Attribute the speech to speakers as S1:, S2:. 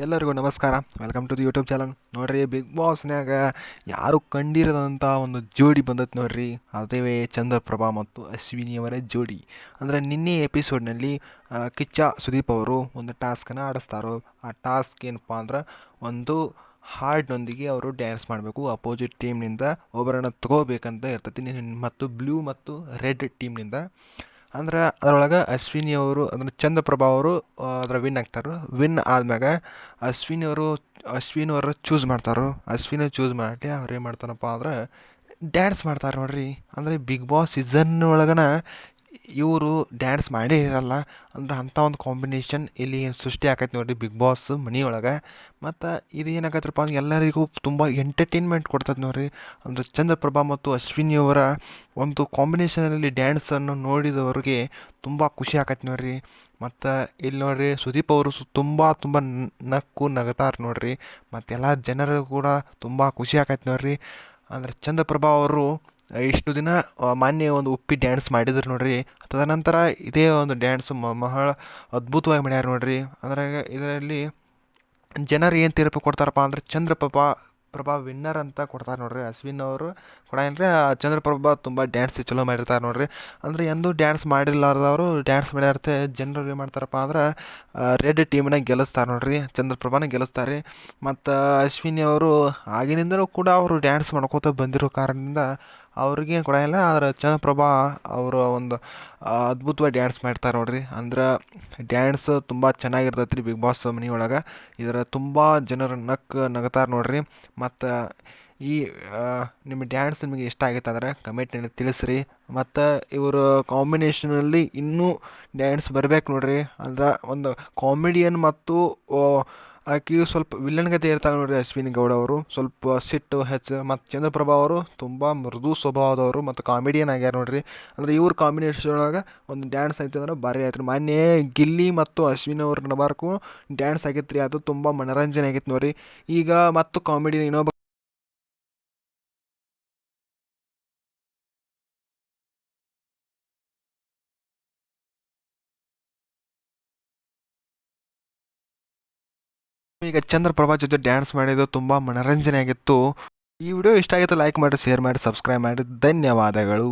S1: ಎಲ್ಲರಿಗೂ ನಮಸ್ಕಾರ. Welcome to the YouTube channel ನೋಡ್ರಿ ಬಿಗ್ ಬಾಸ್ನ್ಯಾಗ ಯಾರು ಕಂಡಿರದಂಥ ಒಂದು ಜೋಡಿ ಬಂದತ್ತು ನೋಡ್ರಿ. ಅದೇ ಚಂದ್ರಪ್ರಭಾ ಮತ್ತು ಅಶ್ವಿನಿಯವರ ಜೋಡಿ. ಅಂದರೆ ನಿನ್ನೆ ಎಪಿಸೋಡ್ನಲ್ಲಿ ಕಿಚ್ಚ ಸುದೀಪ್ ಅವರು ಒಂದು ಟಾಸ್ಕನ್ನು ಆಡಿಸ್ತಾರೋ. ಆ ಟಾಸ್ಕ್ ಏನಪ್ಪ ಅಂದ್ರೆ ಒಂದು ಹಾರ್ಡ್ನೊಂದಿಗೆ ಅವರು ಡ್ಯಾನ್ಸ್ ಮಾಡಬೇಕು. ಅಪೋಸಿಟ್ ಟೀಮ್ನಿಂದ ಒಬ್ಬರನ್ನು ತಗೋಬೇಕಂತ ಇರ್ತೈತಿ. ಮತ್ತು ಬ್ಲೂ ಮತ್ತು ರೆಡ್ ಟೀಮ್ನಿಂದ ಅಂದ್ರೆ ಅದರೊಳಗೆ ಅಶ್ವಿನಿ ಅವರು, ಅಂದ್ರೆ ಚಂದ್ರಪ್ರಭಾ ಅವರು ಅದ್ರ ವಿನ್ ಆಗ್ತಾರೆ. ವಿನ್ ಆದ್ಮ್ಯಾಗ ಅಶ್ವಿನಿ ಅವರು ಅಶ್ವಿನಿ ಅವರು ಚೂಸ್ ಮಾಡ್ತಾರೆ. ಅಶ್ವಿನಿ ಚೂಸ್ ಮಾಡಿ ಅವ್ರು ಏನು ಮಾಡ್ತಾರಪ್ಪ ಅಂದ್ರೆ ಡ್ಯಾನ್ಸ್ ಮಾಡ್ತಾರೆ ನೋಡ್ರಿ. ಅಂದರೆ ಬಿಗ್ ಬಾಸ್ ಸೀಸನ್ ಒಳಗನ ಇವರು ಡ್ಯಾನ್ಸ್ ಮಾಡೇ ಇರಲ್ಲ. ಅಂದ್ರೆ ಅಂಥ ಒಂದು ಕಾಂಬಿನೇಷನ್ ಇಲ್ಲಿ ಸೃಷ್ಟಿ ಆಕೈತೆ ನೋಡಿರಿ ಬಿಗ್ ಬಾಸ್ ಮನೆಯೊಳಗೆ. ಮತ್ತು ಇದು ಏನಾಗತ್ತಪ್ಪ ಅಂದ್ರೆ ಎಲ್ಲರಿಗೂ ತುಂಬ ಎಂಟರ್ಟೈನ್ಮೆಂಟ್ ಕೊಡ್ತದೆ ನೋಡಿರಿ. ಅಂದರೆ ಚಂದ್ರಪ್ರಭಾ ಮತ್ತು ಅಶ್ವಿನಿಯವರ ಒಂದು ಕಾಂಬಿನೇಷನಲ್ಲಿ ಡ್ಯಾನ್ಸನ್ನು ನೋಡಿದವರಿಗೆ ತುಂಬ ಖುಷಿ ಆಕೈತೆ ನೋಡಿರಿ. ಮತ್ತು ಇಲ್ಲಿ ನೋಡ್ರಿ ಸುದೀಪ್ ಅವರು ತುಂಬ ತುಂಬ ನಕ್ಕು ನಗತಾರೆ ನೋಡ್ರಿ. ಮತ್ತೆಲ್ಲ ಜನರು ಕೂಡ ತುಂಬ ಖುಷಿ ಆಕೈತೆ ನೋಡ್ರಿ. ಅಂದರೆ ಚಂದ್ರಪ್ರಭಾ ಅವರು ಇಷ್ಟು ದಿನ ಮೊನ್ನೆ ಒಂದು ಉಪ್ಪಿ ಡ್ಯಾನ್ಸ್ ಮಾಡಿದ್ರು ನೋಡಿರಿ. ತದನಂತರ ಇದೇ ಒಂದು ಡ್ಯಾನ್ಸ್ ಬಹಳ ಅದ್ಭುತವಾಗಿ ಮಾಡ್ಯಾರ ನೋಡಿರಿ. ಅದ್ರಾಗ ಇದರಲ್ಲಿ ಜನರು ಏನು ತೀರ್ಪು ಕೊಡ್ತಾರಪ್ಪ ಅಂದ್ರೆ ಚಂದ್ರಪ್ರಭಾ, ಪ್ರಭಾ ವಿನ್ನರ್ ಅಂತ ಕೊಡ್ತಾರೆ ನೋಡ್ರಿ. ಅಶ್ವಿನ್ ಅವರು ಕೂಡ ಏನ್ರಿ ಚಂದ್ರಪ್ರಭಾ ತುಂಬ ಡ್ಯಾನ್ಸ್ ಚಲೋ ಮಾಡಿರ್ತಾರೆ ನೋಡ್ರಿ. ಅಂದರೆ ಎಂದೂ ಡ್ಯಾನ್ಸ್ ಮಾಡಿರ್ಲಾರ್ದವರು ಡ್ಯಾನ್ಸ್ ಮಾಡ್ಯಾರ್ತೆ, ಜನರು ಏನು ಮಾಡ್ತಾರಪ್ಪ ಅಂದ್ರೆ ರೆಡ್ ಟೀಮ್ನ ಗೆಲ್ಲಿಸ್ತಾರೆ ನೋಡ್ರಿ. ಚಂದ್ರಪ್ರಭಾನ ಗೆಲ್ಲಿಸ್ತಾರೆ ಮತ್ತು ಅಶ್ವಿನಿ ಅವರು ಆಗಿನಿಂದಲೂ ಕೂಡ ಅವರು ಡ್ಯಾನ್ಸ್ ಮಾಡ್ಕೋತ ಬಂದಿರೋ ಕಾರಣದಿಂದ ಅವ್ರಿಗೇನು ಕೊಡಂಗಿಲ್ಲ ಆದ್ರೆ ಚಂದ್ರಪ್ರಭಾ ಅವರು ಒಂದು ಅದ್ಭುತವಾಗಿ ಡ್ಯಾನ್ಸ್ ಮಾಡ್ತಾರೆ ನೋಡಿರಿ. ಅಂದ್ರೆ ಡ್ಯಾನ್ಸ್ ತುಂಬ ಚೆನ್ನಾಗಿರ್ತೈತೆ ರೀ ಬಿಗ್ ಬಾಸ್ ಮನೆಯೊಳಗೆ ಇದರ ತುಂಬ ಜನರು ನಕ್ಕು ನಗತಾರೆ ನೋಡಿರಿ. ಮತ್ತು ಈ ನಿಮ್ಮ ಡ್ಯಾನ್ಸ್ ನಿಮಗೆ ಇಷ್ಟ ಆಗೈತೆ ಅಂದ್ರೆ ಕಮೆಂಟ್ನಲ್ಲಿ ತಿಳಿಸ್ರಿ. ಮತ್ತು ಇವರು ಕಾಂಬಿನೇಷನಲ್ಲಿ ಇನ್ನೂ ಡ್ಯಾನ್ಸ್ ಬರಬೇಕು ನೋಡ್ರಿ. ಅಂದ್ರೆ ಒಂದು ಕಾಮಿಡಿಯನ್ ಮತ್ತು ಓ, ಆಕಿ ಸ್ವಲ್ಪ ವಿಲನ್ ಗತಿ ಇರ್ತಾಳೆ ನೋಡ್ರಿ ಅಶ್ವಿನಿ ಗೌಡ ಅವರು. ಸ್ವಲ್ಪ ಸಿಟ್ಟು ಹೆಚ್ಚು ಮತ್ತು ಚಂದ್ರಪ್ರಭಾ ಅವರು. ತುಂಬ ಮೃದು ಸ್ವಭಾವದವರು ಮತ್ತು ಕಾಮಿಡಿಯನ್ ಆಗ್ಯಾರ ನೋಡ್ರಿ. ಅಂದರೆ ಇವ್ರ ಕಾಂಬಿನೇಷನ್ ಒಳಗೆ ಒಂದು ಡ್ಯಾನ್ಸ್ ಐತೆ ಅಂದ್ರೆ ಭಾರಿ ಆಯ್ತು ಮೊನ್ನೆ ಗಿಲ್ಲಿ ಮತ್ತು ಅಶ್ವಿನಿ ಅವ್ರ ನಡಬಾರ್ಕು. ಡ್ಯಾನ್ಸ್ ಆಗಿತ್ತು ರೀ ಅದು ತುಂಬ ಮನರಂಜನೆ ಆಗಿತ್ತು ನೋಡ್ರಿ. ಈಗ ಮತ್ತು ಕಾಮಿಡಿ ಇನ್ನೊಬ್ಬ ಈಗ ಚಂದ್ರಪ್ರಭಾ ಜೊತೆ ಡ್ಯಾನ್ಸ್ ಮಾಡಿದ್ದು ತುಂಬ ಮನರಂಜನೆ ಆಗಿತ್ತು ಈ ವಿಡಿಯೋ ಇಷ್ಟ ಆಗಿತ್ತು ಲೈಕ್ ಮಾಡಿ ಶೇರ್ ಮಾಡಿ ಸಬ್ಸ್ಕ್ರೈಬ್ ಮಾಡಿ. ಧನ್ಯವಾದಗಳು.